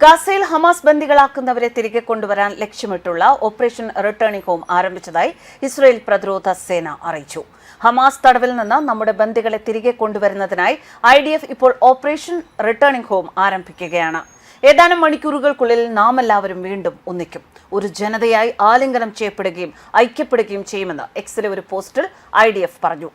ഗാസയിൽ ഹമാസ് ബന്ദികളാക്കുന്നവരെ തിരികെ കൊണ്ടുവരാൻ ലക്ഷ്യമിട്ടുള്ള ഓപ്പറേഷൻ റിട്ടേണിംഗ് ഹോം ആരംഭിച്ചതായി ഇസ്രയേൽ പ്രതിരോധ സേന അറിയിച്ചു. ഹമാസ് തടവിൽ നിന്ന് നമ്മുടെ ബന്ദികളെ തിരികെ കൊണ്ടുവരുന്നതിനായി ഐ ഇപ്പോൾ ഓപ്പറേഷൻ റിട്ടേണിംഗ് ഹോം ആരംഭിക്കുകയാണ്. ഏതാനും മണിക്കൂറുകൾക്കുള്ളിൽ നാം എല്ലാവരും വീണ്ടും ഒന്നിക്കും. ഒരു ജനതയായി ആലിംഗനം ചെയ്യപ്പെടുകയും ഐക്യപ്പെടുകയും ചെയ്യുമെന്ന് എക്സിലെ ഒരു പോസ്റ്റിൽ ഐ പറഞ്ഞു.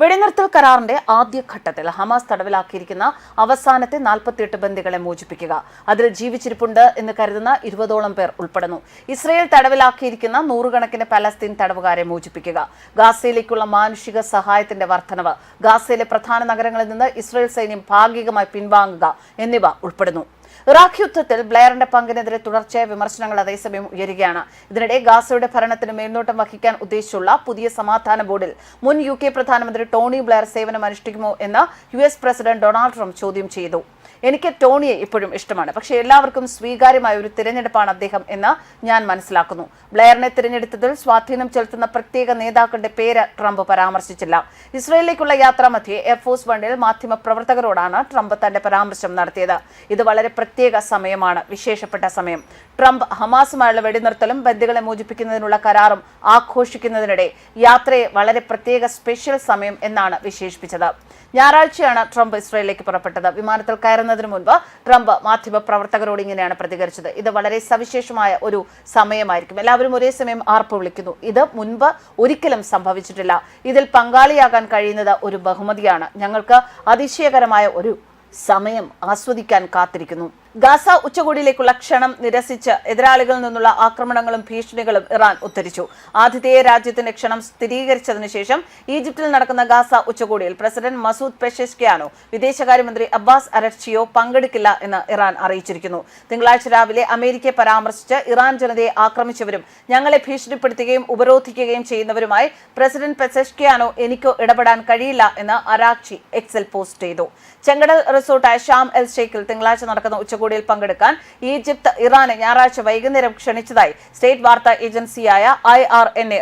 വെടിനിർത്തൽ കരാറിന്റെ ആദ്യഘട്ടത്തിൽ ഹമാസ് തടവിലാക്കിയിരിക്കുന്ന അവസാനത്തെ നാൽപ്പത്തിയെട്ട് ബന്ദികളെ മോചിപ്പിക്കുക. അതിൽ ജീവിച്ചിരിപ്പുണ്ട് എന്ന് കരുതുന്ന ഇരുപതോളം പേർ ഉൾപ്പെടുന്നു. ഇസ്രയേൽ തടവിലാക്കിയിരിക്കുന്ന നൂറുകണക്കിന് പലസ്തീൻ തടവുകാരെ മോചിപ്പിക്കുക. ഗാസയിലേക്കുള്ള മാനുഷിക സഹായത്തിന്റെ വർധനവ് ഗാസയിലെ പ്രധാന നഗരങ്ങളിൽ നിന്ന് ഇസ്രയേൽ സൈന്യം ഭാഗികമായി പിൻവാങ്ങുക എന്നിവ ഉൾപ്പെടുന്നു. ഇറാഖ് യുദ്ധത്തിൽ ബ്ലെയറിന്റെ പങ്കിനെതിരെ തുടർച്ചയായ വിമർശനങ്ങൾ അതേസമയം ഉയരുകയാണ്. ഇതിനിടെ ഗാസയുടെ ഭരണത്തിന് മേൽനോട്ടം വഹിക്കാൻ ഉദ്ദേശിച്ചുള്ള പുതിയ സമാധാന ബോർഡിൽ മുൻ യു കെ പ്രധാനമന്ത്രി ടോണി ബ്ലെയർ സേവനം അനുഷ്ഠിക്കുമോ എന്ന് U S president Donald Trump ചോദ്യം ചെയ്തു. എനിക്ക് ടോണിയെ ഇപ്പോഴും ഇഷ്ടമാണ്. പക്ഷെ എല്ലാവർക്കും സ്വീകാര്യമായ ഒരു തിരഞ്ഞെടുപ്പാണ് അദ്ദേഹം എന്ന് ഞാൻ മനസ്സിലാക്കുന്നു. ബ്ലെയറിനെ തിരഞ്ഞെടുത്തതിൽ സ്വാധീനം ചെലുത്തുന്ന പ്രത്യേക നേതാക്കളുടെ പേര് ട്രംപ് പരാമർശിച്ചില്ല. ഇസ്രയേലിലേക്കുള്ള യാത്രാമധ്യേ എയർഫോഴ്സ് വണ്ണിൽ മാധ്യമ പ്രവർത്തകരോടാണ് ട്രംപ് തന്റെ പരാമർശം നടത്തിയത്. ഇത് വളരെ പ്രത്യേക സമയമാണ് വിശേഷപ്പെട്ട സമയം. ട്രംപ് ഹമാസുമായുള്ള വെടിനിർത്തലും ബന്ദികളെ മോചിപ്പിക്കുന്നതിനുള്ള കരാറും ആഘോഷിക്കുന്നതിനിടെ യാത്രയെ വളരെ പ്രത്യേക സ്പെഷ്യൽ സമയം എന്നാണ് വിശേഷിപ്പിച്ചത്. ഞായറാഴ്ചയാണ് ട്രംപ് ഇസ്രയേലിലേക്ക് പുറപ്പെട്ടത്. വിമാനത്തിൽ കയറുന്നതിന് മുൻപ് ട്രംപ് മാധ്യമ പ്രവർത്തകരോട് ഇങ്ങനെയാണ് പ്രതികരിച്ചത്. ഇത് വളരെ സവിശേഷമായ ഒരു സമയമായിരിക്കും. എല്ലാവരും ഒരേ സമയം ആർപ്പ് വിളിക്കുന്നു. ഇത് മുൻപ് ഒരിക്കലും സംഭവിച്ചിട്ടില്ല. ഇതിൽ പങ്കാളിയാകാൻ കഴിയുന്നത് ഒരു ബഹുമതിയാണ്. ഞങ്ങൾക്ക് അതിശയകരമായ ഒരു സമയം ആസ്വദിക്കാൻ കാത്തിരിക്കുന്നു. ഗാസ ഉച്ചകോടിയിലേക്കുള്ള ക്ഷണം നിരസിച്ച് എതിരാളികളിൽ നിന്നുള്ള ആക്രമണങ്ങളും ഭീഷണികളും ഇറാൻ ഉദ്ധരിച്ചു. ആതിഥേയ രാജ്യത്തിന്റെ ക്ഷണം സ്ഥിരീകരിച്ചതിനു ശേഷം ഈജിപ്തിൽ നടക്കുന്ന ഗാസ ഉച്ചകോടിയിൽ പ്രസിഡന്റ് മസൂദ് പെഷെഷ്കിയാനോ വിദേശകാര്യമന്ത്രി അബ്ബാസ് അരക്ഷിയോ പങ്കെടുക്കില്ല എന്ന് ഇറാൻ അറിയിച്ചിരിക്കുന്നു. തിങ്കളാഴ്ച രാവിലെ അമേരിക്കയെ പരാമർശിച്ച് ഇറാൻ ജനതയെ ആക്രമിച്ചവരും ഞങ്ങളെ ഭീഷണിപ്പെടുത്തുകയും ഉപരോധിക്കുകയും ചെയ്യുന്നവരുമായി പ്രസിഡന്റ് പെസെഷ്കിയാനോ എനിക്കോ ഇടപെടാൻ കഴിയില്ല എന്ന് അരാക്ഷി എക്സൽ പോസ്റ്റ് ചെയ്തു. ചെങ്കടൽ റിസോർട്ടായ ഷാം എൽ ഷെയ്ഖിൽ തിങ്കളാഴ്ച നടക്കുന്ന ഉച്ചകോടിയിൽ പങ്കെടുക്കാൻ ഈജിപ്ത് ഇറാനെ ഞായറാഴ്ച വൈകുന്നേരം ക്ഷണിച്ചതായി സ്റ്റേറ്റ് വാർത്താ ഏജൻസിയായ ഐ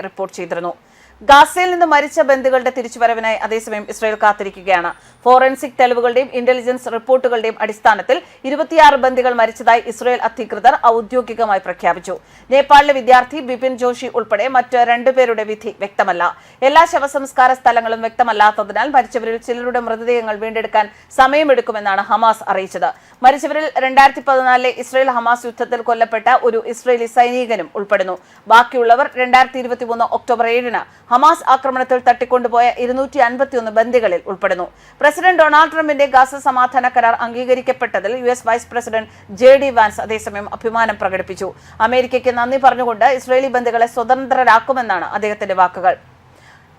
റിപ്പോർട്ട് ചെയ്തിരുന്നു. ഗാസയിൽ നിന്ന് മരിച്ച ബന്ധുക്കളുടെ തിരിച്ചുവരവിനായി അതേസമയം ഇസ്രായേൽ കാത്തിരിക്കുകയാണ്. ഫോറൻസിക് തെളിവുകളുടെയും ഇന്റലിജൻസ് റിപ്പോർട്ടുകളുടെയും അടിസ്ഥാനത്തിൽ ഇരുപത്തിയാറ് ബന്ധുകൾ മരിച്ചതായി ഇസ്രായേൽ അധികൃതർ ഔദ്യോഗികമായി പ്രഖ്യാപിച്ചു. നേപ്പാളിലെ വിദ്യാർത്ഥി ബിപിൻ ജോഷി ഉൾപ്പെടെ മറ്റ് രണ്ടുപേരുടെ വിധി വ്യക്തമല്ല. എല്ലാ ശവസംസ്കാര സ്ഥലങ്ങളും വ്യക്തമല്ലാത്തതിനാൽ മരിച്ചവരിൽ ചിലരുടെ മൃതദേഹങ്ങൾ വീണ്ടെടുക്കാൻ സമയമെടുക്കുമെന്നാണ് ഹമാസ് അറിയിച്ചത്. മരിച്ചവരിൽ രണ്ടായിരത്തി പതിനാലിലെ ഇസ്രായേൽ ഹമാസ് യുദ്ധത്തിൽ കൊല്ലപ്പെട്ട ഒരു ഇസ്രായേലി സൈനികനും ഉൾപ്പെടുന്നു. ബാക്കിയുള്ളവർ രണ്ടായിരത്തി ഇരുപത്തിമൂന്ന് ഒക്ടോബർ ഏഴിന് ഹമാസ് ആക്രമണത്തിൽ തട്ടിക്കൊണ്ടുപോയ ഇരുന്നൂറ്റി അൻപത്തിയൊന്ന് ബന്ദികളിൽ ഉൾപ്പെടുന്നു. പ്രസിഡന്റ് ഡൊണാൾഡ് ട്രംപിന്റെ ഗാസ സമാധാന കരാർ അംഗീകരിക്കപ്പെട്ടതിൽ U S vice president J D Vance അതേസമയം അഭിമാനം പ്രകടിപ്പിച്ചു. അമേരിക്കയ്ക്ക് നന്ദി പറഞ്ഞുകൊണ്ട് ഇസ്രയേലി ബന്ദികളെ സ്വതന്ത്രരാക്കുമെന്നാണ് അദ്ദേഹത്തിന്റെ വാക്കുകൾ.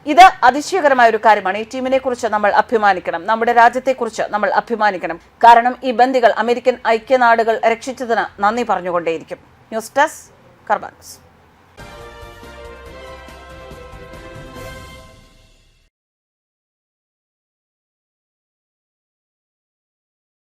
ഇത് അതിശയകരമായ ഒരു കാര്യമാണ്. ഈ ടീമിനെ കുറിച്ച് നമ്മൾ അഭിമാനിക്കണം. നമ്മുടെ രാജ്യത്തെക്കുറിച്ച് നമ്മൾ അഭിമാനിക്കണം. കാരണം ഈ ബന്ദികൾ അമേരിക്കൻ ഐക്യനാടുകൾ രക്ഷിച്ചതിന് നന്ദി പറഞ്ഞുകൊണ്ടേയിരിക്കും. News desk കർബാൻസ്